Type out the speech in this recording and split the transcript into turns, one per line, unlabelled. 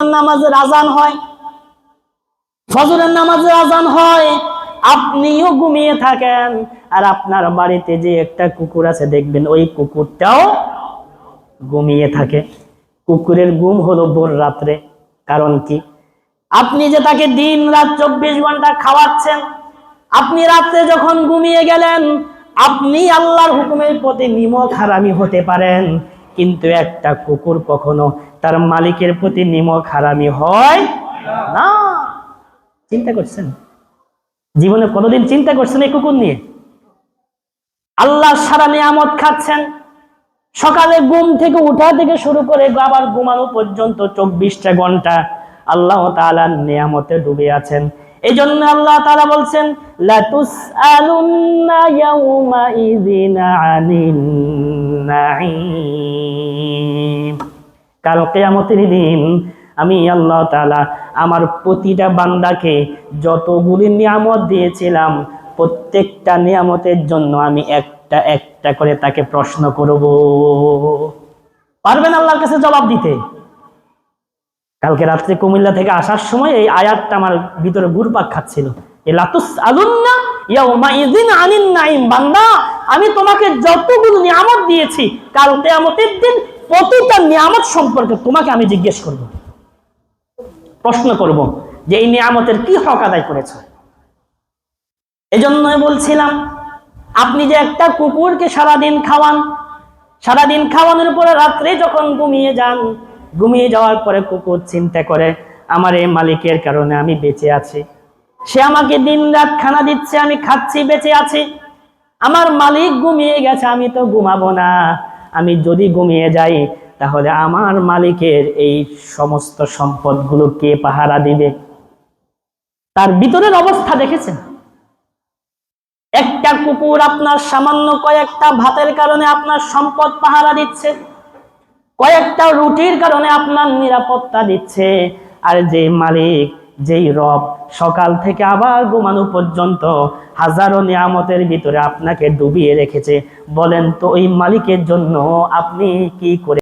নামাজের আজান হয়। ফজরের নামাজের আজান হয়। আপনিও ঘুমিয়ে থাকেন। আর আপনার বাড়িতে যে একটা কুকুর আছে, দেখবেন ওই কুকুরটাও ঘুমিয়ে থাকে। কুকুরের ঘুম হলো ভোর রাত্রে। কারণ কি? আপনি যে তাকে দিন রাত চব্বিশ ঘণ্টা খাওয়াচ্ছেন, আপনি রাত্রে যখন ঘুমিয়ে গেলেন, আপনি আল্লাহর হুকুমের প্রতি নিমক হারামি হতে পারেন। কিন্তু একটা কুকুর কখনো তার মালিকের প্রতি নিমক হারামি হয় না। চিন্তা করছেন? জীবনে কোনোদিন চিন্তা করছেন এই কুকুর নিয়ে? আল্লাহ সারা নিয়ামত খাচ্ছেন। সকালে ঘুম থেকে উঠা থেকে শুরু করে আবার ঘুমানো পর্যন্ত চব্বিশটা ঘণ্টা আল্লাহ তাআলার নিয়ামতে ডুবে আছেন। এই জন্য আল্লাহ তাআলা বলছেন, লাতুসআলুন্না ইয়াউমাইযিন আনিন নাঈম। কাল কেয়ামতের দিন আমি আল্লাহ তাআলা আমার প্রতিটা বান্দাকে যতগুলি নিয়ামত দিয়েছিলাম, প্রত্যেকটা নিয়ামতের জন্য আমি একটা একটা করে তাকে প্রশ্ন করব। পারবেন আল্লাহর কাছে জবাব দিতে? কালকে রাত্রে কুমিল্লা থেকে আসার সময় এই আয়াতটা আমার ভিতরে ঘুরপাক খাচ্ছিল। এ লাতুস আমি তোমাকে যতগুলো নিয়ামত দিয়েছি, কাল কেয়ামতের দিন প্রতিটা নিয়ামত সম্পর্কে তোমাকে আমি জিজ্ঞেস করব? প্রশ্ন করব যে এই নিয়ামতের কি হক আদায় করেছ? এজন্যই বলছিলাম, আপনি যে একটা কুকুরকে সারাদিন খাওয়ান, সারাদিন খাওয়ানোর পরে রাত্রে যখন ঘুমিয়ে যান, ঘুমিয়ে যাওয়ার পরে কুকুর চিন্তা করে, আমার এই মালিকের কারণে আমি বেঁচে আছি। সে আমাকে দিন রাত খানা দিচ্ছে, আমি খাচ্ছি, বেঁচে আছি। আমার মালিক ঘুমিয়ে গেছে, আমি তো ঘুমাবো না। আমি যদি ঘুমিয়ে যাই, তাহলে আমার মালিকের এই সমস্ত সম্পদগুলো কে পাহারা দিবে? তার ভিতরের অবস্থা দেখেছেন? একটা কুকুর আপনার সামান্য কয়েকটা ভাতের কারণে আপনার সম্পদ পাহারা দিচ্ছে, কয়েকটা রুটির কারণে আপনার নিরাপত্তা দিচ্ছে, আর যে মালিক, যেই রব সকাল থেকে আবার ঘুমানো পর্যন্ত হাজারো নিয়ামতের ভিতরে আপনাকে ডুবিয়ে রেখেছে। বলেন তো ওই মালিকের জন্য আপনি কি করে